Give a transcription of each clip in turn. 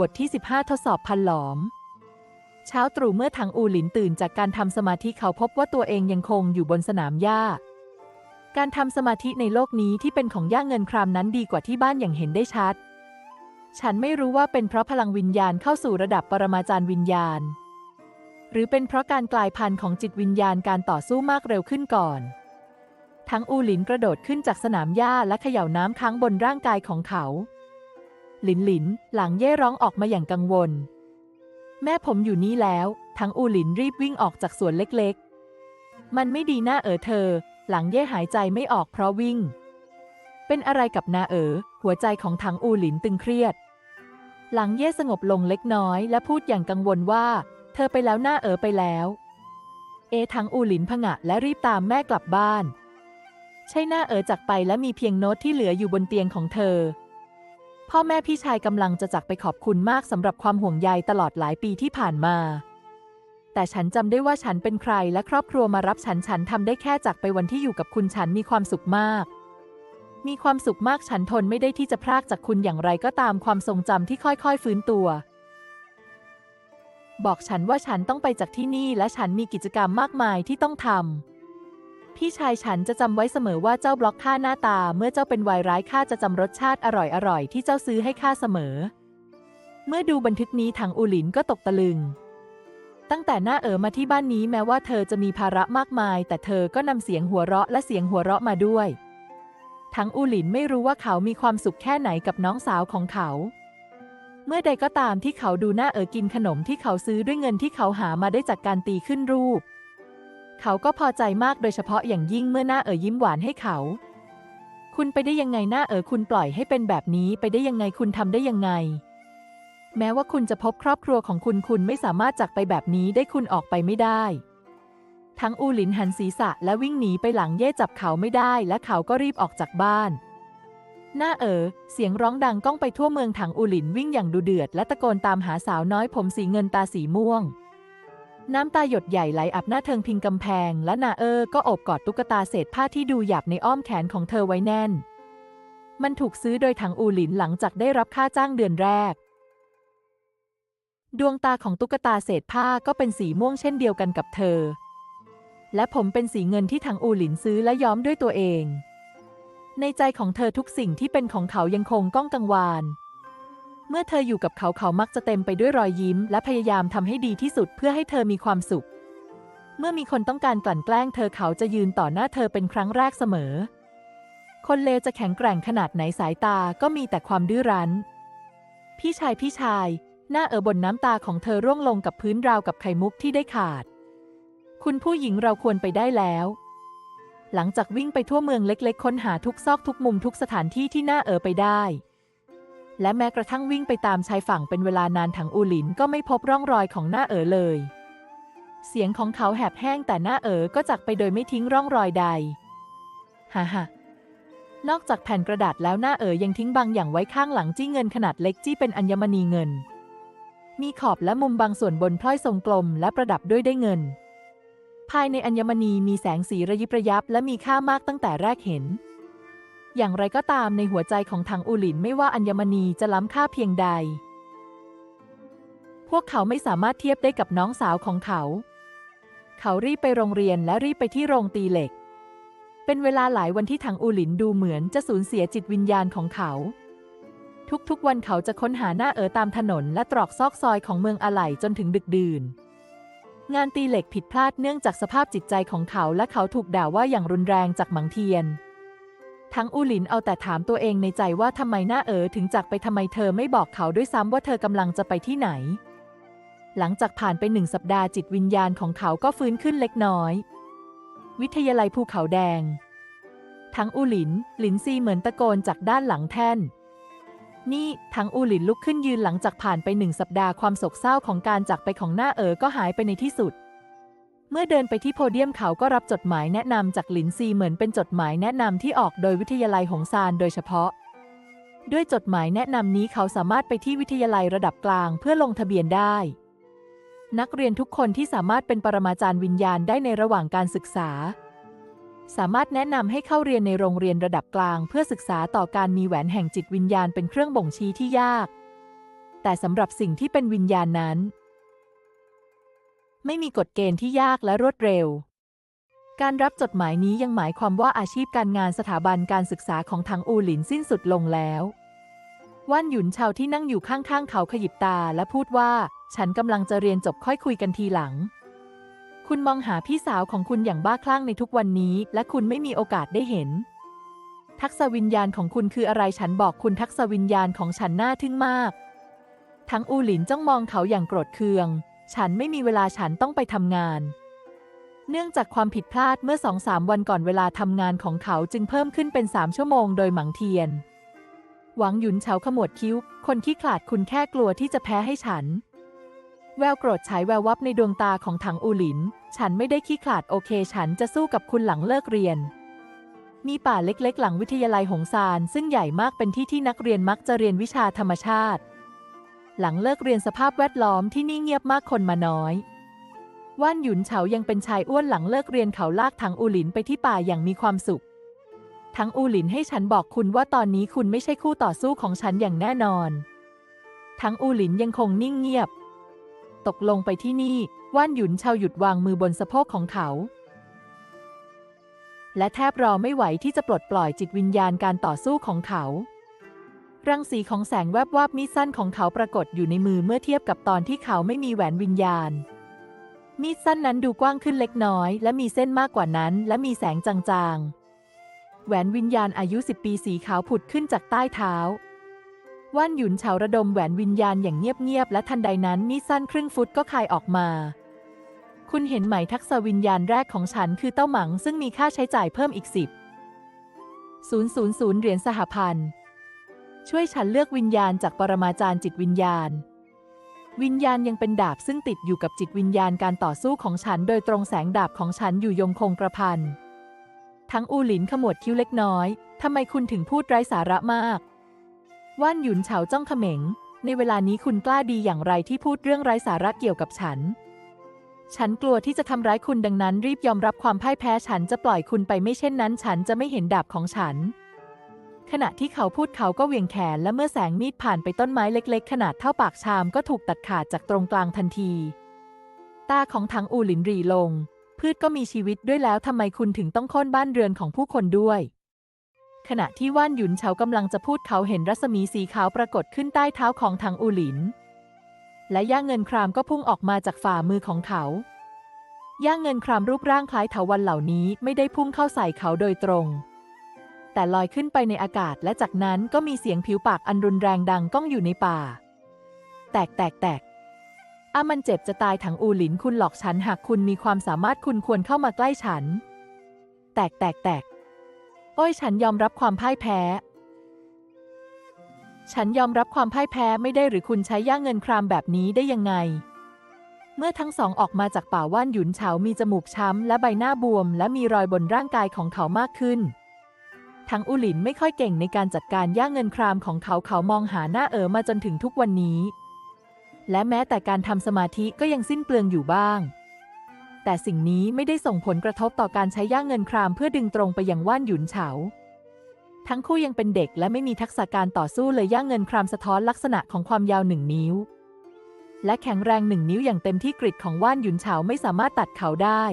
บทที่ 15 ทดสอบพันหลอม เช้าตรู่เมื่อถังอูหลินตื่นจากการทำสมาธิเขาพบว่าตัวเองยังคงอยู่บนสนามหญ้า การทำสมาธิในโลกนี้ที่เป็นของย่าเงินครามนั้นดีกว่าที่บ้านอย่างเห็นได้ชัด ฉันไม่รู้ว่าเป็นเพราะพลังวิญญาณเข้าสู่ระดับปรมาจารย์วิญญาณ หรือเป็นเพราะการกลายพันธุ์ของจิตวิญญาณการต่อสู้มากเร็วขึ้นก่อน ทั้งอูหลินกระโดดขึ้นจากสนามหญ้าและเขย่าน้ำค้างบนร่างกายของเขา หลินหลิน หลังเย่ร้องออกมาอย่างกังวล แม่ผมอยู่นี่แล้ว ทั้งอูหลินรีบวิ่งออกจากสวนเล็กๆ มันไม่ดีหน้าเอ๋อเธอ หลังเย่หายใจไม่ออกเพราะวิ่ง เป็นอะไรกับนาเอ๋อหัวใจของถังอูหลินตึงเครียด หลังเย่สงบลงเล็กน้อยและพูดอย่างกังวลว่า เธอไปแล้วหน้าเอ๋อไปแล้ว เอทั้งอูหลินผงะและรีบตามแม่กลับบ้าน ใช่หน้าเอ๋อจากไปและมีเพียงโน้ตที่เหลืออยู่บนเตียงของเธอ พ่อแม่พี่ชายกำลังจะจากไปขอบคุณมากสำหรับความห่วงใยตลอดหลายปีที่ผ่านมา แต่ฉันจำได้ว่าฉันเป็นใครและครอบครัวมารับฉันฉันทำได้แค่จากไปวันที่อยู่กับคุณฉันมีความสุขมาก มีความสุขมากฉันทนไม่ได้ที่จะพรากจากคุณอย่างไรก็ตามความทรงจำที่ค่อยๆฟื้นตัว บอกฉันว่าฉันต้องไปจากที่นี่และฉันมีกิจกรรมมากมายที่ต้องทำ พี่ชายฉันจะจำไว้เสมอว่าเจ้าบล็อกข้าหน้าตา เมื่อเจ้าเป็นวายร้ายข้าจะจำรสชาติอร่อยๆที่เจ้าซื้อให้ข้าเสมอ เมื่อดูบันทึกนี้ทางอูหลินก็ตกตะลึง ตั้งแต่หน้าเอ๋อมาที่บ้านนี้แม้ว่าเธอจะมีภาระมากมาย แต่เธอก็นำเสียงหัวเราะและเสียงหัวเราะมาด้วยทั้งอูหลินไม่รู้ว่าเขามีความสุขแค่ไหนกับน้องสาวของเขา เมื่อใดก็ตามที่เขาดูหน้าเอ๋อกินขนมที่เขาซื้อด้วยเงินที่เขาหามาได้จากการตีขึ้นรูป เขาก็พอใจมากโดยเฉพาะอย่างยิ่งเมื่อหน้าเอ๋อยิ้มหวานให้เขา คุณไปได้ยังไงหน้าเอ๋อคุณปล่อยให้เป็นแบบนี้ไปได้ยังไงคุณทำได้ยังไง แม้ว่าคุณจะพบครอบครัวของคุณคุณไม่สามารถจากไปแบบนี้ได้คุณออกไปไม่ได้ ทั้งอูหลินหันศีรษะและวิ่งหนีไปหลังเย่จับเขาไม่ได้ และเขาก็รีบออกจากบ้านหน้าเอ๋อเสียงร้องดังก้องไปทั่วเมืองถังอูหลินวิ่งอย่างดุเดือด และตะโกนตามหาสาวน้อยผมสีเงินตาสีม่วง น้ำตาหยดใหญ่ไหลอับหน้าเทิงพิงกำแพง และนาเออร์ก็โอบกอดตุ๊กตาเศษผ้าที่ดูหยาบในอ้อมแขนของเธอไว้แน่น มันถูกซื้อโดยถังอูหลินหลังจากได้รับค่าจ้างเดือนแรก ดวงตาของตุ๊กตาเศษผ้าก็เป็นสีม่วงเช่นเดียวกันกับเธอ และผมเป็นสีเงินที่ถังอูหลินซื้อและย้อมด้วยตัวเอง ในใจของเธอทุกสิ่งที่เป็นของเขายังคงก้องกังวาน เมื่อเธออยู่กับเขาเขามักจะเต็มไปด้วยรอยยิ้ม และพยายามทำให้ดีที่สุดเพื่อให้เธอมีความสุข เมื่อมีคนต้องการกลั่นแกล้งเธอเขาจะยืนต่อหน้าเธอเป็นครั้งแรกเสมอ คนเลวจะแข็งแกร่งขนาดไหนสายตาก็มีแต่ความดื้อรั้น พี่ชายพี่ชาย หน้าเออบนน้ำตาของเธอร่วงลงกับพื้นราวกับไข่มุกที่ได้ขาด คุณผู้หญิงเราควรไปได้แล้วหลังจากวิ่งไปทั่วเมืองเล็กๆ ค้นหาทุกซอกทุกมุมทุกสถานที่ที่หน้าเออไปได้ และแม้กระทั่งวิ่งไปตามชายฝั่งเป็นเวลานานถังอูหลินก็ไม่พบร่องรอยของหน้าเอ๋อเลย เสียงของเขาแหบแห้งแต่หน้าเอ๋อก็จากไปโดยไม่ทิ้งร่องรอยใดฮ่าฮ่านอกจากแผ่นกระดาษแล้วหน้าเอ๋อยังทิ้งบางอย่างไว้ข้างหลังจี้เงินขนาดเล็กจี้เป็นอัญมณีเงิน มีขอบและมุมบางส่วนบนพลอยทรงกลมและประดับด้วยได้เงิน ภายในอัญมณีมีแสงสีระยิบระยับและมีค่ามากตั้งแต่แรกเห็น อย่างไรก็ตามในหัวใจของถังอูหลินไม่ว่าอัญมณีจะล้ำค่าเพียงใด พวกเขาไม่สามารถเทียบได้กับน้องสาวของเขา เขารีบไปโรงเรียนและรีบไปที่โรงตีเหล็ก เป็นเวลาหลายวันที่ถังอูหลินดูเหมือนจะสูญเสียจิตวิญญาณของเขา ทุกๆวันเขาจะค้นหาหน้าเอ๋อตามถนนและตรอกซอกซอยของเมืองอะไหล่จนถึงดึกดื่นงานตีเหล็กผิดพลาดเนื่องจากสภาพจิตใจของเขาและเขาถูกด่าว่าอย่างรุนแรงจากหมังเทียน ทั้งอูหลินเอาแต่ถามตัวเองในใจว่าทำไมหน้าเอ๋อถึงจากไปทำไมเธอไม่บอกเขาด้วยซ้ำว่าเธอกำลังจะไปที่ไหน หลังจากผ่านไปหนึ่งสัปดาห์จิตวิญญาณของเขาก็ฟื้นขึ้นเล็กน้อย วิทยาลัยภูเขาแดง ทั้งอูหลิน หลินซีเหมือนตะโกนจากด้านหลังแท่นนี่ทั้งอูหลินลุกขึ้นยืนหลังจากผ่านไปหนึ่งสัปดาห์ความโศกเศร้าของการจากไปของหน้าเอ๋อก็หายไปในที่สุด เมื่อเดินไปที่โพเดียมเขาก็รับจดหมายแนะนำจากหลินซีเหมือนเป็นจดหมายแนะนำที่ออกโดยวิทยาลัยหงซานโดยเฉพาะ ด้วยจดหมายแนะนำนี้เขาสามารถไปที่วิทยาลัยระดับกลางเพื่อลงทะเบียนได้ นักเรียนทุกคนที่สามารถเป็นปรมาจารย์วิญญาณได้ในระหว่างการศึกษา สามารถแนะนำให้เข้าเรียนในโรงเรียนระดับกลาง เพื่อศึกษาต่อการมีแหวนแห่งจิตวิญญาณเป็นเครื่องบ่งชี้ที่ยาก แต่สำหรับสิ่งที่เป็นวิญญาณนั้น ไม่มีกฎเกณฑ์ที่ยากและรวดเร็ว การรับจดหมายนี้ยังหมายความว่าอาชีพการงานสถาบันการศึกษาของทางอูหลินสิ้นสุดลงแล้วว่านหยุนชาวที่นั่งอยู่ข้างๆ เขาขยิบตาและพูดว่า ฉันกำลังจะเรียนจบค่อยคุยกันทีหลัง คุณมองหาพี่สาวของคุณอย่างบ้าคลั่งในทุกวันนี้ และคุณไม่มีโอกาสได้เห็น ทักษะวิญญาณของคุณคืออะไรฉันบอกคุณทักษะวิญญาณของฉันน่าทึ่งมาก ทั้งอูหลินจ้องมองเขาอย่างโกรธเคือง ฉันไม่มีเวลาฉันต้องไปทำงาน เนื่องจากความผิดพลาดเมื่อสองสามวันก่อนเวลาทำงานของเขาจึงเพิ่มขึ้นเป็นสามชั่วโมงโดยหมังเทียน หวังหยุนเฉาขมวดคิ้ว คนที่ขลาดคุณแค่กลัวที่จะแพ้ให้ฉัน แววโกรธฉายแวววับในดวงตาของถังอูหลิน ฉันไม่ได้ขี้ขลาดโอเค ฉันจะสู้กับคุณหลังเลิกเรียนมีป่าเล็กๆ หลังวิทยาลัยหงซานซึ่งใหญ่มากเป็นที่ที่นักเรียนมักจะเรียนวิชาธรรมชาติ หลังเลิกเรียนสภาพแวดล้อมที่นี่เงียบมากคนมาน้อย ว่านหยุนเฉายังเป็นชายอ้วนหลังเลิกเรียนเขาลากถังอูหลินไปที่ป่าอย่างมีความสุข ทั้งอูหลินให้ฉันบอกคุณว่าตอนนี้คุณไม่ใช่คู่ต่อสู้ของฉันอย่างแน่นอน ทั้งอูหลินยังคงนิ่งเงียบ ตกลงไปที่นี่ว่านหยุนเชาหยุดวางมือบนสะโพกของเขา และแทบรอไม่ไหวที่จะปลดปล่อยจิตวิญญาณการต่อสู้ของเขา รังสีของแสงแวบวาบมีดสั้นของเขาปรากฏอยู่ในมือเมื่อเทียบกับตอนที่เขาไม่มีแหวนวิญญาณ มีดสั้นนั้นดูกว้างขึ้นเล็กน้อย และมีเส้นมากกว่านั้น และมีแสงจางๆ แหวนวิญญาณอายุสิบปีสีขาวผุดขึ้นจากใต้เท้าว่านหยุนเฉาระดมแหวนวิญญาณอย่างเงียบๆและทันใดนั้นมีดสั้นครึ่งฟุตก็คายออกมา คุณเห็นไหมทักษะวิญญาณแรกของฉันคือเต้าหมังซึ่งมีค่าใช้จ่ายเพิ่มอีกสิบศูนย์ศูนย์ศูนย์เหรียญสหพันธ์ ช่วยฉันเลือกวิญญาณจากปรมาจารย์จิตวิญญาณ วิญญาณยังเป็นดาบซึ่งติดอยู่กับจิตวิญญาณการต่อสู้ของฉัน โดยตรงแสงดาบของฉันอยู่ยงคงกระพัน ทั้งอูหลินขมวดคิ้วเล็กน้อยทำไมคุณถึงพูดไร้สาระมาก ว่านหยุนเฉาจ้องเขม็ง ในเวลานี้คุณกล้าดีอย่างไรที่พูดเรื่องไร้สาระเกี่ยวกับฉัน ฉันกลัวที่จะทำร้ายคุณดังนั้นรีบยอมรับความพ่ายแพ้ฉันจะปล่อยคุณไปไม่เช่นนั้น ฉันจะไม่เห็นดาบของฉัน ขณะที่เขาพูดเขาก็เหวี่ยงแขนและเมื่อแสงมีดผ่านไปต้นไม้เล็กๆ ขนาดเท่าปากชามก็ถูกตัดขาดจากตรงกลางทันที ตาของถังอูหลินรีลง พืชก็มีชีวิตด้วยแล้วทำไมคุณถึงต้องค่นบ้านเรือนของผู้คนด้วย ขณะที่ว่านหยุนเฉากำลังจะพูดเขาเห็นรัศมีสีขาวปรากฏขึ้นใต้เท้าของถังอูหลิน และย่างเงินครามก็พุ่งออกมาจากฝ่ามือของเขาย่างเงินครามรูปร่างคล้ายเถาวันเหล่านี้ไม่ได้พุ่งเข้าใส่เขาโดยตรง แต่ลอยขึ้นไปในอากาศและจากนั้นก็มีเสียงผิวปากอันรุนแรงดังก้องอยู่ในป่า แตกแตกแตกอามันเจ็บจะตายถังอูหลินคุณหลอกฉันหากคุณมีความสามารถคุณควรเข้ามาใกล้ฉัน แตกแตกแตกโอ้ยฉันยอมรับความพ่ายแพ้ ฉันยอมรับความพ่ายแพ้ไม่ได้หรือคุณใช้ย่างเงินครามแบบนี้ได้ยังไง เมื่อทั้งสองออกมาจากป่าว่านหยุนเฉามีจมูกช้ำและใบหน้าบวม และมีรอยบนร่างกายของเขามากขึ้น ทั้งอูหลินไม่ค่อยเก่งในการจัดการย่างเงินครามของเขาเขามองหาหน้าเอ๋อมาจนถึงทุกวันนี้ และแม้แต่การทำสมาธิก็ยังสิ้นเปลืองอยู่บ้าง แต่สิ่งนี้ไม่ได้ส่งผลกระทบต่อการใช้ย่างเงินครามเพื่อดึงตรงไปยังว่านหยุนเฉา ทั้งคู่ยังเป็นเด็กและไม่มีทักษะการต่อสู้เลยย่างเงินครามสะท้อนลักษณะของความยาวหนึ่งนิ้ว และแข็งแรงหนึ่งนิ้วอย่างเต็มที่กริดของว่านหยุนเฉาไม่สามารถตัดเขาได้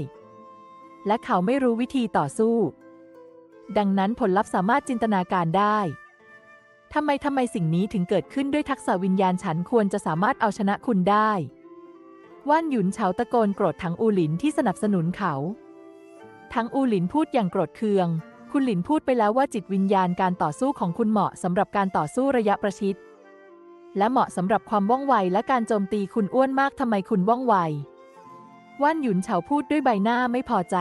และเขาไม่รู้วิธีต่อสู้ ดังนั้นผลลัพธ์สามารถจินตนาการได้ทำไมทำไมสิ่งนี้ถึงเกิดขึ้นด้วยทักษะวิญญาณฉันควรจะสามารถเอาชนะคุณได้ ว่านหยุนเฉาตะโกนโกรธทั้งอูหลินที่สนับสนุนเขา ทั้งอูหลินพูดอย่างโกรธเคือง คุณหลินพูดไปแล้วว่าจิตวิญญาณการต่อสู้ของคุณเหมาะสำหรับการต่อสู้ระยะประชิด และเหมาะสำหรับความว่องไวและการโจมตีคุณอ้วนมากทำไมคุณว่องไว ว่านหยุนเฉาพูดด้วยใบหน้าไม่พอใจ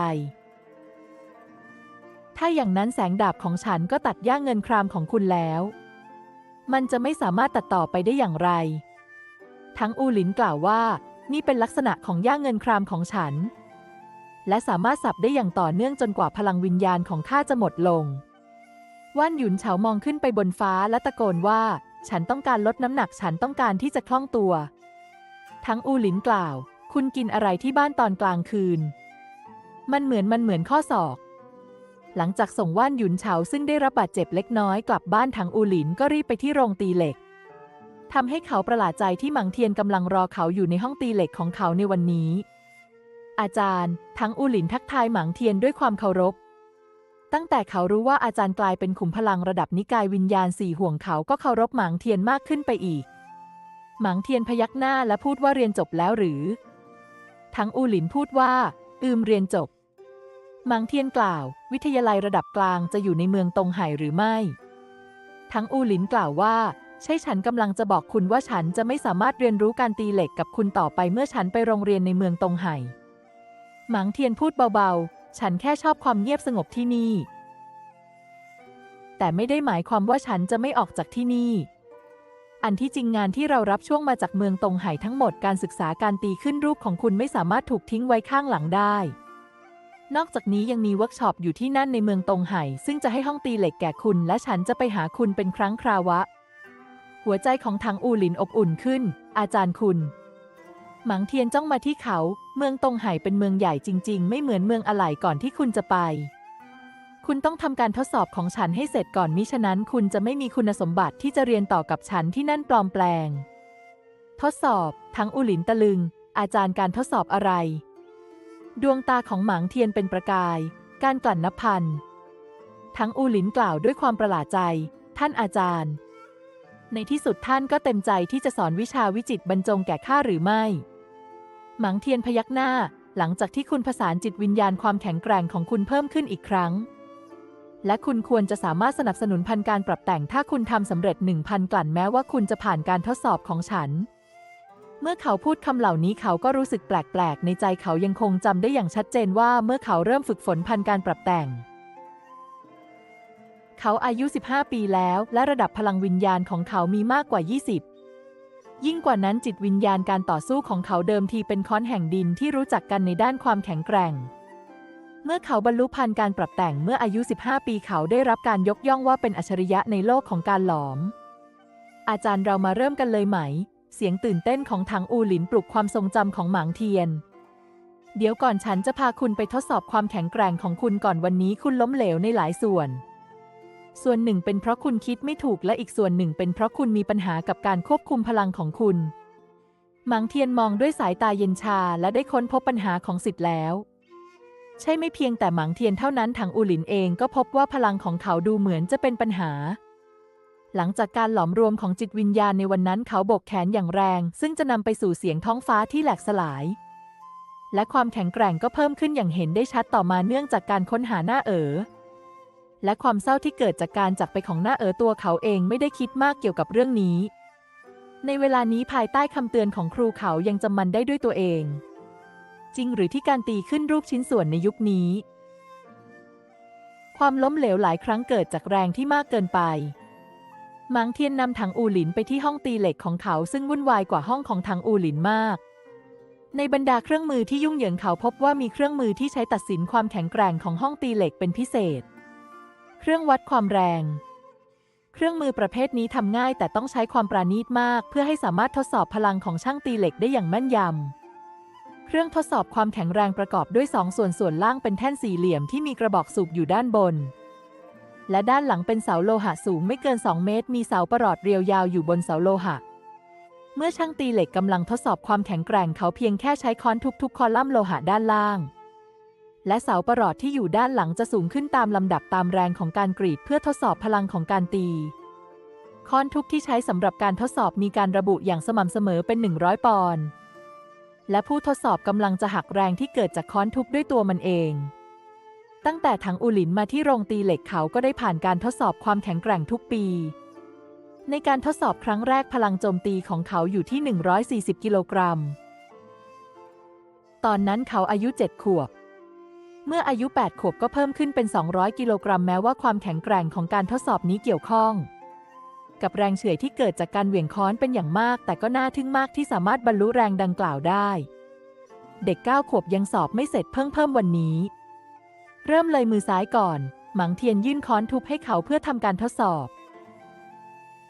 ถ้าอย่างนั้นแสงดาบของฉันก็ตัดย่างเงินครามของคุณแล้ว มันจะไม่สามารถตัดต่อไปได้อย่างไร ทั้งอูหลินกล่าวว่า นี่เป็นลักษณะของย่างเงินครามของฉัน และสามารถสับได้อย่างต่อเนื่องจนกว่าพลังวิญญาณของข้าจะหมดลง ว่านหยุนเฉามองขึ้นไปบนฟ้าและตะโกนว่า ฉันต้องการลดน้ำหนักฉันต้องการที่จะคล่องตัว ทั้งอูหลินกล่าว คุณกินอะไรที่บ้านตอนกลางคืน มันเหมือนมันเหมือนข้อศอก หลังจากส่งว่านหยุนเฉาซึ่งได้รับบาดเจ็บเล็กน้อยกลับบ้านทางอูหลินก็รีบไปที่โรงตีเหล็กทำให้เขาประหลาดใจที่หมังเทียนกำลังรอเขาอยู่ในห้องตีเหล็กของเขาในวันนี้ อาจารย์ทั้งอูหลินทักทายหมังเทียนด้วยความเคารพ ตั้งแต่เขารู้ว่าอาจารย์กลายเป็นขุมพลังระดับนิกายวิญญาณสี่ห่วงเขาก็เคารพหมังเทียนมากขึ้นไปอีก หมังเทียนพยักหน้าและพูดว่าเรียนจบแล้วหรือ ทั้งอูหลินพูดว่า อืมเรียนจบ มังเทียนกล่าว วิทยาลัยระดับกลางจะอยู่ในเมืองตงไห่หรือไม่ ทั้งอูหลินกล่าวว่า ใช่ฉันกำลังจะบอกคุณว่าฉันจะไม่สามารถเรียนรู้การตีเหล็กกับคุณต่อไปเมื่อฉันไปโรงเรียนในเมืองตงไห่หมังเทียนพูดเบาๆ ฉันแค่ชอบความเงียบสงบที่นี่ แต่ไม่ได้หมายความว่าฉันจะไม่ออกจากที่นี่ อันที่จริงงานที่เรารับช่วงมาจากเมืองตงไห่ทั้งหมดการศึกษาการตีขึ้นรูปของคุณไม่สามารถถูกทิ้งไว้ข้างหลังได้ นอกจากนี้ยังมีเวิร์กช็อปอยู่ที่นั่นในเมืองตงไห่ ซึ่งจะให้ห้องตีเหล็กแก่คุณ และฉันจะไปหาคุณเป็นครั้งคราวะ หัวใจของทางอูหลินอบอุ่นขึ้น อาจารย์คุณ หมังเทียนจ้องมาที่เขา เมืองตงไห่เป็นเมืองใหญ่จริง ๆ ไม่เหมือนเมืองอะไหล่ก่อนที่คุณจะไป คุณต้องทำการทดสอบของฉันให้เสร็จก่อนมิฉะนั้น คุณจะไม่มีคุณสมบัติที่จะเรียนต่อกับฉันที่นั่นปลอมแปลง ทดสอบ ทั้งอูหลินตะลึง อาจารย์การทดสอบอะไร ดวงตาของหมางเทียนเป็นประกาย การกลั่นนับพัน ทั้งอูหลินกล่าวด้วยความประหลาดใจ ท่านอาจารย์ ในที่สุดท่านก็เต็มใจที่จะสอนวิชาวิจิตบรรจงแก่ข้าหรือไม่ หมังเทียนพยักหน้า หลังจากที่คุณผสานจิตวิญญาณความแข็งแกร่งของคุณเพิ่มขึ้นอีกครั้ง และคุณควรจะสามารถสนับสนุนพันการปรับแต่งถ้าคุณทำสำเร็จหนึ่งพันกลั่นแม้ว่าคุณจะผ่านการทดสอบของฉัน เมื่อเขาพูดคำเหล่านี้เขาก็รู้สึกแปลกๆ ในใจเขายังคงจำได้อย่างชัดเจนว่าเมื่อเขาเริ่มฝึกฝนพันการปรับแต่ง เขาอายุ 15 ปีแล้ว และระดับพลังวิญญาณของเขามีมากกว่า 20 ยิ่งกว่านั้นจิตวิญญาณการต่อสู้ของเขาเดิมทีเป็นค้อนแห่งดินที่รู้จักกันในด้านความแข็งแกร่ง เมื่อเขาบรรลุพันการปรับแต่งเมื่ออายุ 15 ปีเขาได้รับการยกย่องว่าเป็นอัจฉริยะในโลกของการหลอม อาจารย์เรามาเริ่มกันเลยไหม เสียงตื่นเต้นของถังอูหลินปลุกความทรงจำของหมางเทียน เดี๋ยวก่อนฉันจะพาคุณไปทดสอบความแข็งแกร่งของคุณก่อนวันนี้คุณล้มเหลวในหลายส่วน ส่วนหนึ่งเป็นเพราะคุณคิดไม่ถูกและอีกส่วนหนึ่งเป็นเพราะคุณมีปัญหากับการควบคุมพลังของคุณ หมางเทียนมองด้วยสายตาเย็นชาและได้ค้นพบปัญหาของสิทธิ์แล้วใช่ไม่เพียงแต่หมางเทียนเท่านั้นถังอูหลินเองก็พบว่าพลังของเขาดูเหมือนจะเป็นปัญหา หลังจากการหลอมรวมของจิตวิญญาณในวันนั้นเขาบกแขนอย่างแรง ซึ่งจะนำไปสู่เสียงท้องฟ้าที่แหลกสลาย และความแข็งแกร่งก็เพิ่มขึ้นอย่างเห็นได้ชัดต่อมาเนื่องจากการค้นหาหน้าเอ๋อและความเศร้าที่เกิดจากการจากไปของหน้าเอ๋อตัวเขาเองไม่ได้คิดมากเกี่ยวกับเรื่องนี้ ในเวลานี้ภายใต้คำเตือนของครูเขายังจำมันได้ด้วยตัวเอง จริงหรือที่การตีขึ้นรูปชิ้นส่วนในยุคนี้ ความล้มเหลวหลายครั้งเกิดจากแรงที่มากเกินไป หมังเทียนนำถังอูหลินไปที่ห้องตีเหล็กของเขาซึ่งวุ่นวายกว่าห้องของถังอูหลินมาก ในบรรดาเครื่องมือที่ยุ่งเหยิงเขาพบว่ามีเครื่องมือที่ใช้ตัดสินความแข็งแกร่งของห้องตีเหล็กเป็นพิเศษ เครื่องวัดความแรง เครื่องมือประเภทนี้ทำง่ายแต่ต้องใช้ความปราณีตมาก เพื่อให้สามารถทดสอบพลังของช่างตีเหล็กได้อย่างแม่นยำ เครื่องทดสอบความแข็งแรงประกอบด้วยสองส่วนส่วนล่างเป็นแท่นสี่เหลี่ยมที่มีกระบอกสูบอยู่ด้านบน และด้านหลังเป็นเสาโลหะสูงไม่เกิน 2 เมตร มีเสาประหลอดเรียวยาวอยู่บนเสาโลหะ เมื่อช่างตีเหล็กกำลังทดสอบความแข็งแกร่งเขาเพียงแค่ใช้ค้อนทุบๆคอลัมน์โลหะด้านล่าง และเสาประหลอดที่อยู่ด้านหลังจะสูงขึ้นตามลำดับตามแรงของการกรีดเพื่อทดสอบพลังของการตีค้อนทุบที่ใช้สำหรับการทดสอบมีการระบุอย่างสม่ำเสมอเป็น 100 ปอนด์และผู้ทดสอบกำลังจะหักแรงที่เกิดจากค้อนทุบด้วยตัวมันเอง ตั้งแต่ถังอูหลินมาที่โรงตีเหล็กเขาก็ได้ผ่านการทดสอบความแข็งแกร่งทุกปี ในการทดสอบครั้งแรกพลังโจมตีของเขาอยู่ที่ 140 กิโลกรัม ตอนนั้นเขาอายุ 7 ขวบ เมื่ออายุ 8 ขวบก็เพิ่มขึ้นเป็น 200 กิโลกรัมแม้ว่าความแข็งแกร่งของการทดสอบนี้เกี่ยวข้อง กับแรงเฉื่อยที่เกิดจากการเหวี่ยงค้อนเป็นอย่างมาก แต่ก็น่าทึ่งมากที่สามารถบรรลุแรงดังกล่าวได้ เด็ก 9 ขวบยังสอบไม่เสร็จเพิ่งเพิ่มวันนี้ เริ่มเลยมือซ้ายก่อน หมังเทียนยื่นค้อนทุบให้เขาเพื่อทำการทดสอบ